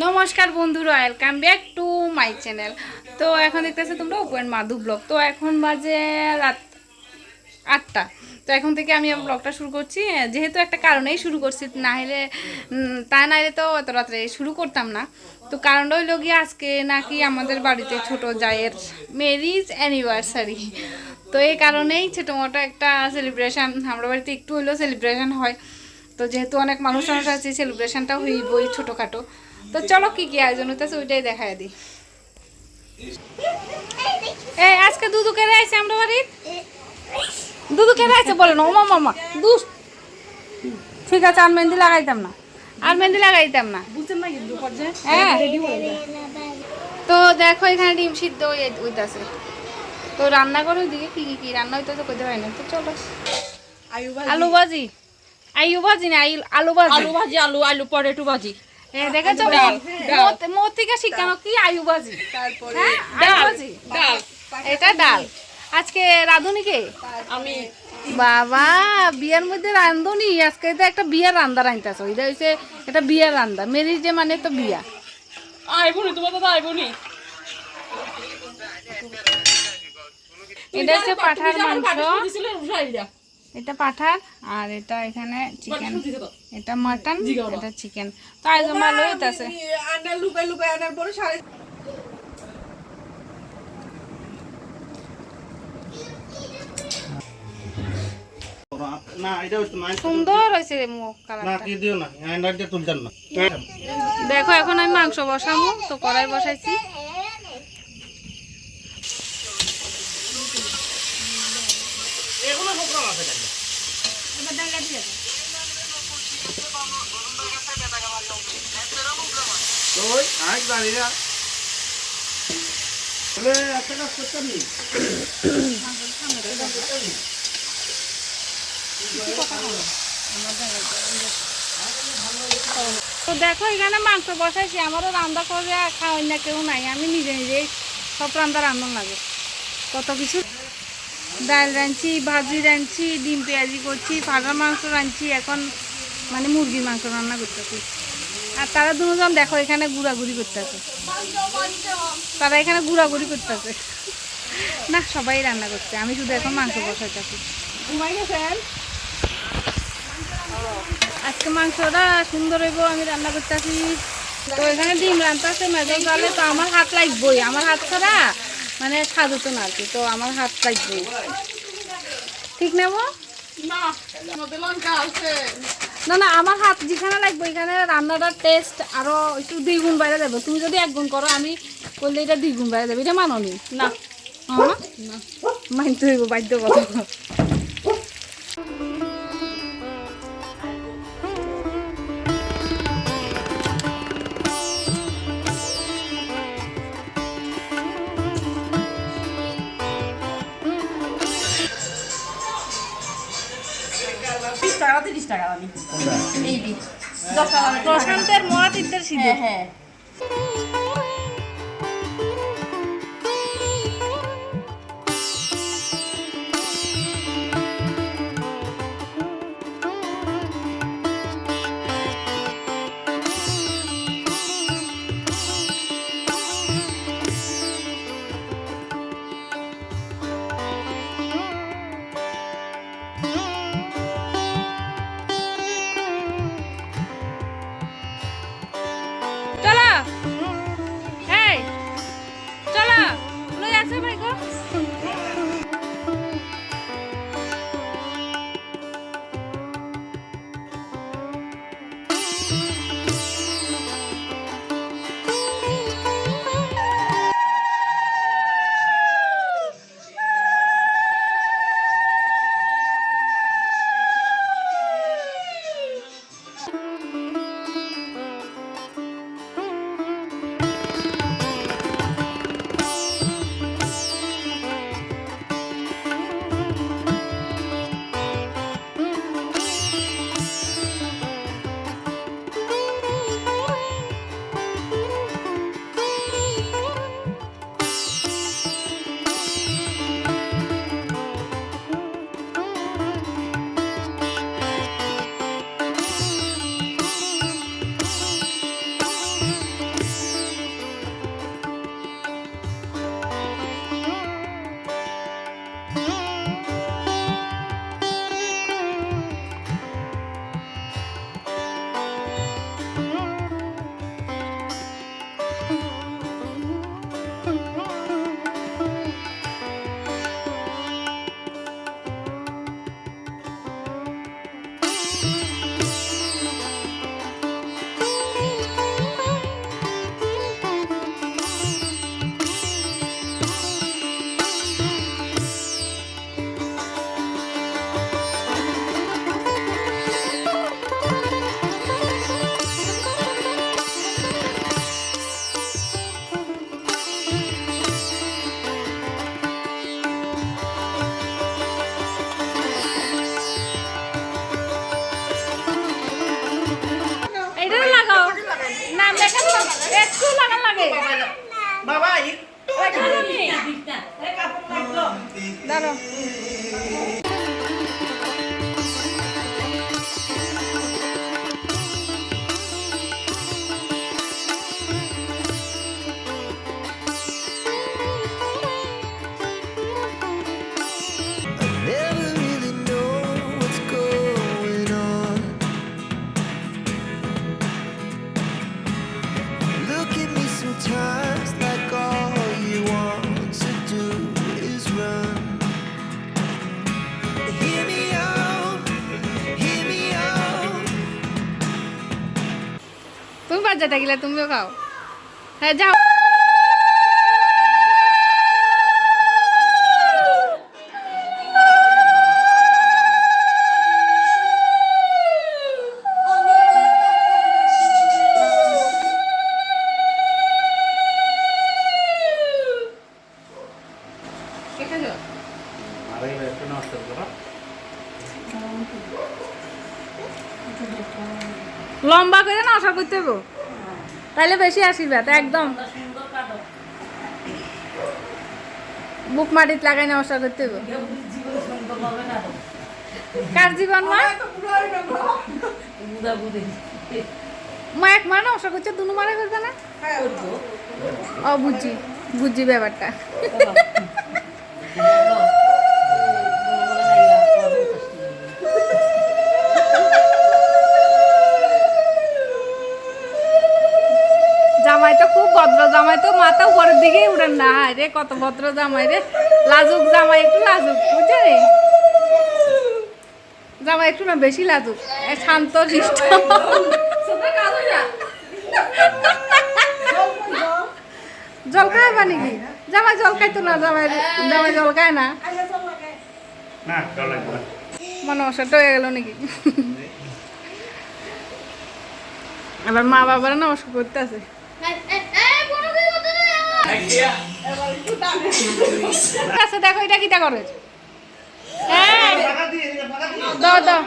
নমস্কার বন্ধুরা welcome back to my channel তো এখন দেখতেছে তোমরা ওপেন মাধু ব্লগ তো এখন বাজে রাত আটটা। তো এখন থেকে আমি ব্লগটা শুরু করছি। যেহেতু একটা কারণেই শুরু করছি, না হলে তা না হলে তো এত রাত্রে শুরু করতাম না। তো কারণটা হইল গিয়ে আজকে নাকি আমাদের বাড়িতে ছোট জায়ের ম্যারিজ অ্যানিভার্সারি তো এই কারণেই ছোটো মোটো একটা সেলিব্রেশন আমরা বাড়িতে একটু হইলেও সেলিব্রেশন হয়। তো যেহেতু অনেক মানুষ মানুষ আছে সেলিব্রেশনটা হইবই ছোটোখাটো। তো চলো কি কি আয়োজন হইতেছে ওইটাই দেখায় দিই। এই আজকে দুধু কেড়ে আইছে আমরা বাড়ির? দুধু কেড়ে আইছে বলে না ও মামা দুষ ঠিক আছে আর মেহেন্দি লাগাইতাম না আর মেহেন্দি লাগাইতাম না। হ্যাঁ। তো দেখো এখানে ডিম সিদ্ধ হইতাছে। তো রান্না করে ওইদিকে কি কি কি রান্না হইতেছে কইতে পারি না। তো চলো। আলু আলু ভাজি। আইউ ভাজি না আলু ভাজি। আলু ভাজি আলু আলু পটেটো ভাজি। দেখেছ ডাল, ডাল। মত- মোর থেকে শিখানো কি আয়ু ভাজি তারপরে হ্যাঁ আয়ু ভাজি ডাল। এটা ডাল। আজকে রাঁধুনিকে? আমি। বাবা বিয়ার মধ্যে রান্ধুনি আজকে তো একটা বিয়ার রান্না রাঁধতেছে। এটা হচ্ছে একটা বিয়ার রান্না। মেরি যে মানে তো বিয়া। আইবনি তোমার দাদা আইবনি। এটা হচ্ছে পাঠার মাংস। এটা পাঠার আর এটা এখানে চিকেন এটা মাটন এটা চিকেন তো আয়োজন ভালো হইতাছে আনার লুকাই লুকাই আনার পরে সাড়ে দেখো এখন আমি মাংস বসাবো তো কড়াই বসাইছি। তো দেখো, এখানে মাংস বসাইছি। আমারও রান্না করে খাওয়াই না, কেউ নাই। আমি নিজে নিজেই সব রান্না রান্না লাগে। কত কিছু ডাল রাঁধছি, ভাজি রাঁধছি, ডিম পেঁয়াজি করছি ফাটার মাংস রাঁধছি, এখন মানে মুরগির মাংস রান্না করতেছি। আর তারা দুজন দেখো এখানে ঘোরাঘুরি করতেছে। তারা এখানে ঘোরাঘুরি করতেছে। না, সবাই রান্না করছে, আমি শুধু এখন মাংস বসাইতেছি। আজকে মাংসটা সুন্দর হইব, আমি রান্না করতেছি। তো এখানে ডিম রান্তাছে মেজর জালে তো আমার হাত লাগবই। আমার হাত ছাড়া মানে হতো না আর কি তো আমার হাত লাগবে। ঠিক নেব না না আমার হাত যেখানে লাগবে এখানে রান্নাটার টেস্ট আরও একটু দুই গুণ বাইরে যাবে। তুমি যদি এক গুণ করো আমি করলে এটা দুই গুণ বাইরে যাবে। এটা মাননি না? হ্যাঁ? মানতে হইব বাধ্য কথা আমি এই দিন দশ টাকা মরা তিত্তের সিদ্ধ। হ্যাঁ। বাবা দাঁড়ো Never বাচ্চাটা গেলে তুমিও খাও। হ্যাঁ যাও। লম্বা করে না আশা করতে হবে। তাইলে বেশি আশীর্বাদ একদম। বুক মাটিত লাগাই না আশা করতে হবে কার জীবন মা? মা এক মা আশা করছে দুনু মারা করবে না? ও বুঝছি বুঝছি ব্যাপারটা। জামাই তো মাথা উপরের দিকেই উঠেন না। হায় রে কত ভদ্র জামাই রে। লাজুক জামাই একটু লাজুক বুঝছে রে জামাই একটু না বেশি লাজুক। এ শান্ত শিষ্ট জল খায় বা নাকি? জামাই জল খাইতো না জামাই জামাই জল খায় না। মানে অসারটা হয়ে গেল নাকি? আবার মা বাবারা না অসুখ করতে আছে আচ্ছা দেখো এটা কিটা করে হ্যাঁ। দাও দাও